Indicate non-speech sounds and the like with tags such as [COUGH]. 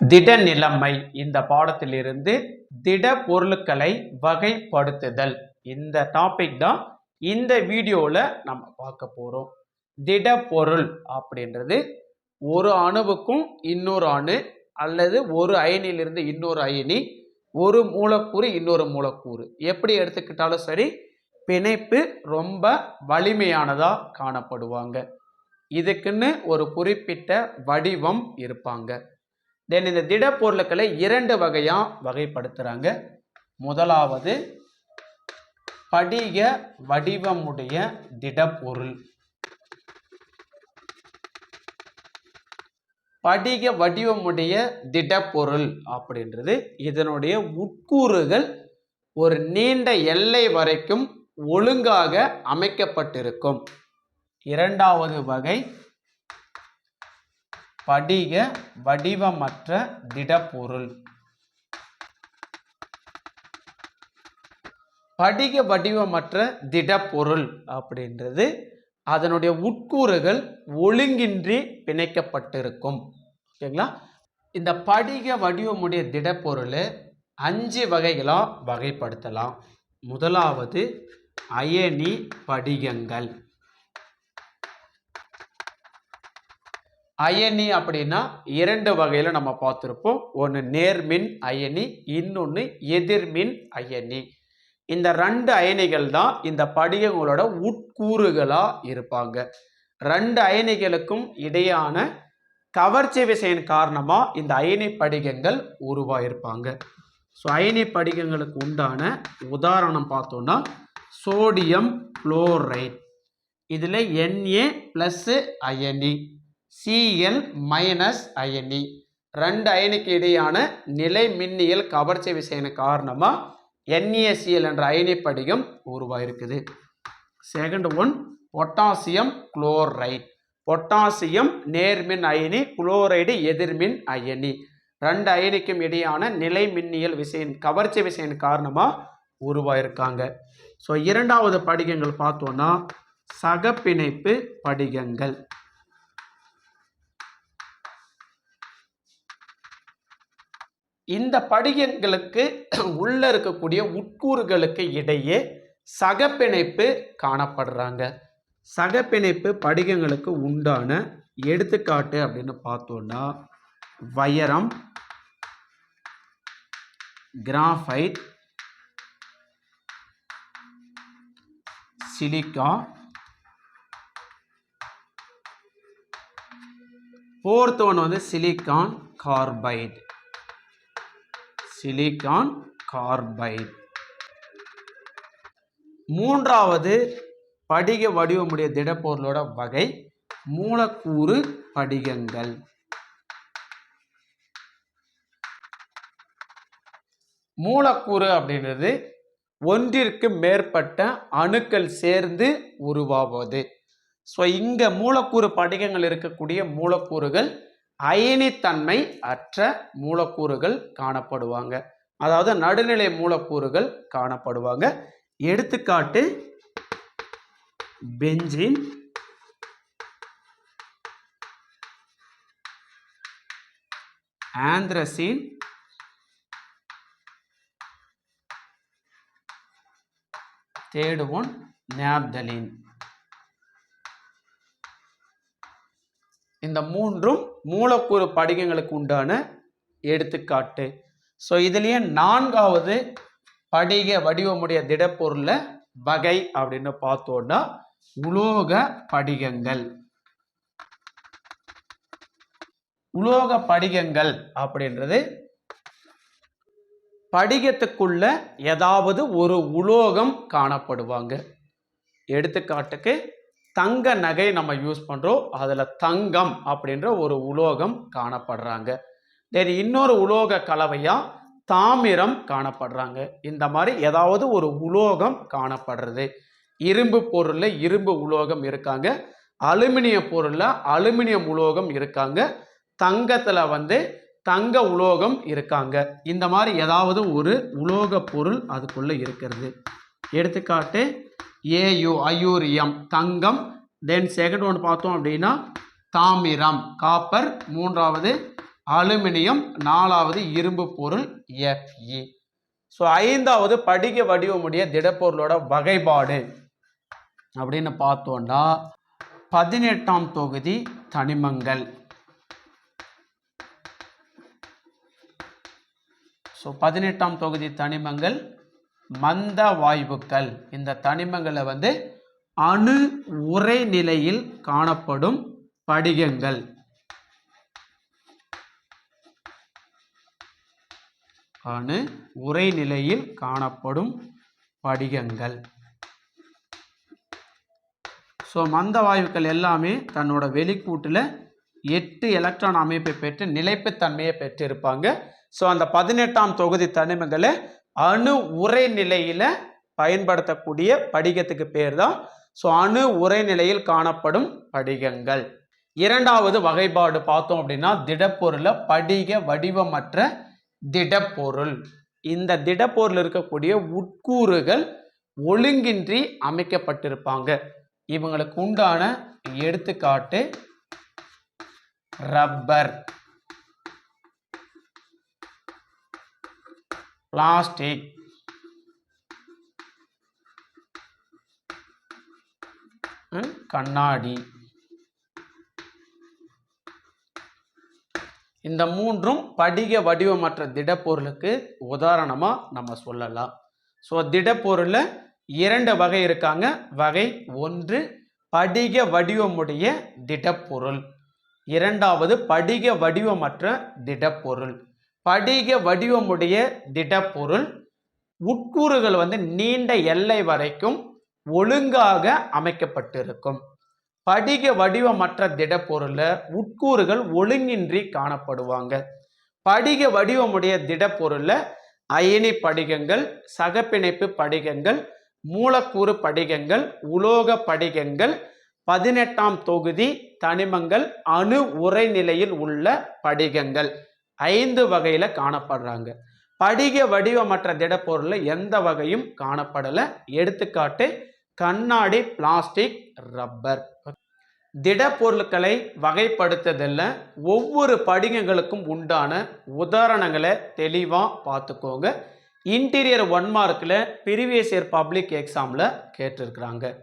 திட நிலைமை. இந்த பாடத்திலிருந்து திட பொருட்களை வகைப்படுத்துதல். இந்த டாபிக் தான் இந்த வீடியோவில் நம்ம பார்க்க போகிறோம் திட பொருள் அப்படின்றது ஒரு அணுவுக்கும் இன்னொரு அணு அல்லது ஒரு அயனிலிருந்து இன்னொரு அயனி ஒரு மூலக்கூறு இன்னொரு மூலக்கூறு. எப்படி எடுத்துக்கிட்டாலும் சரி பிணைப்பு ரொம்ப வலிமையானதாக காணப்படுவாங்க. இதுக்குன்னு ஒரு குறிப்பிட்ட வடிவம் இருப்பாங்க. தென் இந்த திடப்பொருட்களை இரண்டு வகையாக வகைப்படுத்துகிறாங்க முதலாவது படிக வடிவமுடைய திடப்பொருள். படிக வடிவமுடைய திடப்பொருள் அப்படின்றது. இதனுடைய உட்கூறுகள் ஒரு நீண்ட எல்லை வரைக்கும் ஒழுங்காக அமைக்கப்பட்டிருக்கும். இரண்டாவது வகை படிக வடிவமற்ற திடப்பொருள். படிக வடிவமற்ற திடப்பொருள் அப்படின்றது அதனுடைய உட்கூறுகள் ஒழுங்கின்றி பிணைக்கப்பட்டிருக்கும். ஓகேங்களா? இந்த படிக வடிவமுடைய திடப்பொருள் அஞ்சு வகைகளாக வகைப்படுத்தலாம். முதலாவது அயனி படிகங்கள். அயனி அப்படின்னா இரண்டு வகையில் நம்ம பார்த்துருப்போம். ஒன்று நேர்மின் அயனி இன்னொன்று எதிர்மின் அயனி. இந்த ரெண்டு அயனிகள் தான் இந்த படிகங்களோட உட்கூறுகளாக இருப்பாங்க. ரெண்டு அயனிகளுக்கும் இடையான கவர்ச்சி விசையின் காரணமாக இந்த அயனி படிகங்கள் உருவாயிருப்பாங்க. ஸோ அயனி படிகங்களுக்கு உண்டான உதாரணம் பார்த்தோன்னா சோடியம் குளோரைட் இதில் என்ஏ ப்ளஸ்ஸு அயனி. சிஎல் மைனஸ் அயனி ரெண்டு அயனிக்கு இடையான நிலை மின்னியல் கவர்ச்சி விசையின் காரணமாக என்ஏசிஎல் என்ற அயனி படிகம் உருவாயிருக்குது. Second one potassium chloride potassium நேர்மின் அயனி குளோரைடு எதிர்மின் அயனி ரெண்டு அயனிக்கும் இடையான நிலை மின்னியல் விசையின் கவர்ச்சி விசையின் காரணமாக உருவாயிருக்காங்க. ஸோ இரண்டாவது படிகங்கள் பார்த்தோன்னா சகப்பிணைப்பு படிகங்கள். இந்த படிகங்களுக்கு [CLEARS THROAT] உள்ள இருக்கக்கூடிய உட்கூறுகளுக்கு இடையே சகப்பிணைப்பு காணப்படுறாங்க. சகப்பிணைப்பு படிகங்களுக்கு உண்டான எடுத்துக்காட்டு அப்படின்னு பார்த்தோன்னா வயரம் கிராஃபைட் சிலிக்கா ஃபோர்த் ஒன் வந்து சிலிக்கான் கார்பைட். Silicon carbide. மூன்றாவது படிக வடிவமுடைய திடப்பொருளோட வகை மூலக்கூறு படிகங்கள். மூலக்கூறு அப்படின்றது ஒன்றிற்கு மேற்பட்ட அணுக்கள் சேர்ந்து உருவாவது. ஸோ இங்கே மூலக்கூறு படிகங்கள் இருக்கக்கூடிய மூலக்கூறுகள் அயனித்தன்மை அற்ற மூலக்கூறுகள் காணப்படுவாங்க. அதாவது நடுநிலை மூலக்கூறுகள் காணப்படுவாங்க. எடுத்துக்காட்டு பெஞ்சின் ஆந்திரசின் தேடுவோன் நேப்தலின் நாப்தலின். இந்த மூன்றும் மூலக்கூறு படிகங்களுக்கு உண்டான எடுத்துக்காட்டு. ஸோ இதுலேயே நான்காவது படிக வடிவமுடைய திடப்பொருள வகை அப்படின்னு பார்த்தோன்னா உலோக படிகங்கள். உலோக படிகங்கள் அப்படின்றது படிகத்துக்குள்ள ஏதாவது ஒரு உலோகம் காணப்படுவாங்க. எடுத்துக்காட்டுக்கு தங்க நகை நம்ம யூஸ் பண்ணுறோம் அதில் தங்கம் அப்படின்ற ஒரு உலோகம் காணப்படுறாங்க. தென் இன்னொரு உலோக கலவையாக தாமிரம் காணப்படுறாங்க. இந்த மாதிரி ஏதாவது ஒரு உலோகம் காணப்படுறது. இரும்பு பொருளில் இரும்பு உலோகம் இருக்காங்க. அலுமினிய பொருளில் அலுமினியம் உலோகம் இருக்காங்க. தங்கத்தில் வந்து தங்க உலோகம் இருக்காங்க. இந்த மாதிரி ஏதாவது ஒரு உலோக பொருள் அதுக்குள்ளே இருக்கிறது. எடுத்துக்காட்டு ஏயு அயூரியம் தங்கம். தென் செகண்ட் ஒன்று பார்த்தோம் அப்படின்னா தாமிரம். காப்பர் மூன்றாவது அலுமினியம். நாலாவது இரும்பு பொருள். எஃப்இ ஸோ ஐந்தாவது படிக வடிவமுடைய திடப்பொருளோட வகைப்பாடு. அப்படின்னு பார்த்தோன்னா பதினெட்டாம் தொகுதி தனிமங்கள். ஸோ பதினெட்டாம் தொகுதி தனிமங்கள். மந்த வாயுக்கள் இந்த தனிமங்களை வந்து அணு உரை நிலையில் காணப்படும் படிகங்கள். அணு உரை நிலையில் காணப்படும் படிகங்கள். ஸோ மந்த வாயுக்கள் எல்லாமே தன்னோட வெளிக்கூட்டில் எட்டு எலக்ட்ரான் அமைப்பை பெற்று நிலைப்புத்தன்மையை பெற்றிருப்பாங்க. ஸோ அந்த பதினெட்டாம் தொகுதி தனிமங்களை அணு உரை நிலையில் பயன்படுத்தக்கூடிய படிகத்துக்கு பேர் தான் ஸோ அணு உரை நிலையில் காணப்படும் படிகங்கள். இரண்டாவது வகைப்பாடு பார்த்தோம் அப்படின்னா திடப்பொருளை படிக வடிவமற்ற திடப்பொருள். இந்த திடப்பொருள் இருக்கக்கூடிய உட்கூறுகள் ஒழுங்கின்றி அமைக்கப்பட்டிருப்பாங்க. இவங்களுக்கு உண்டான எடுத்துக்காட்டு ரப்பர். பிளாஸ்டிக் கண்ணாடி. இந்த மூன்றும் படிக வடிவமற்ற திடப்பொருளுக்கு உதாரணமாக நம்ம சொல்லலாம். ஸோ திடப்பொருளில் இரண்டு வகை இருக்காங்க. வகை ஒன்று படிக வடிவமுடைய திடப்பொருள். இரண்டாவது படிக வடிவமற்ற திடப்பொருள். படிக வடிவமுடைய திடப்பொருள். உட்கூறுகள் வந்து நீண்ட எல்லை வரைக்கும் ஒழுங்காக அமைக்கப்பட்டிருக்கும். படிக வடிவமற்ற திடப்பொருளில் உட்கூறுகள் ஒழுங்கின்றி காணப்படுவாங்க. படிக வடிவமுடைய திடப்பொருளில் அயனி படிகங்கள் சகப்பிணைப்பு படிகங்கள் மூலக்கூறு படிகங்கள் உலோக படிகங்கள் பதினெட்டாம் தொகுதி தனிமங்கள் அணு உரைநிலையில் உள்ள படிகங்கள். ஐந்து வகையில் காணப்படுறாங்க. படிக வடிவமற்ற திடப்பொருளில் எந்த வகையும் காணப்படலை. எடுத்துக்காட்டு கண்ணாடி பிளாஸ்டிக் ரப்பர். திடப்பொருட்களை வகைப்படுத்துதல்ல. ஒவ்வொரு படிகங்களுக்கும் உண்டான உதாரணங்களை தெளிவாக பார்த்துக்கோங்க. இன்டீரியர் ஒன் மார்க்கில் ப்ரீவியஸ் இயர் பப்ளிக் எக்ஸாமில் கேட்டிருக்கிறாங்க.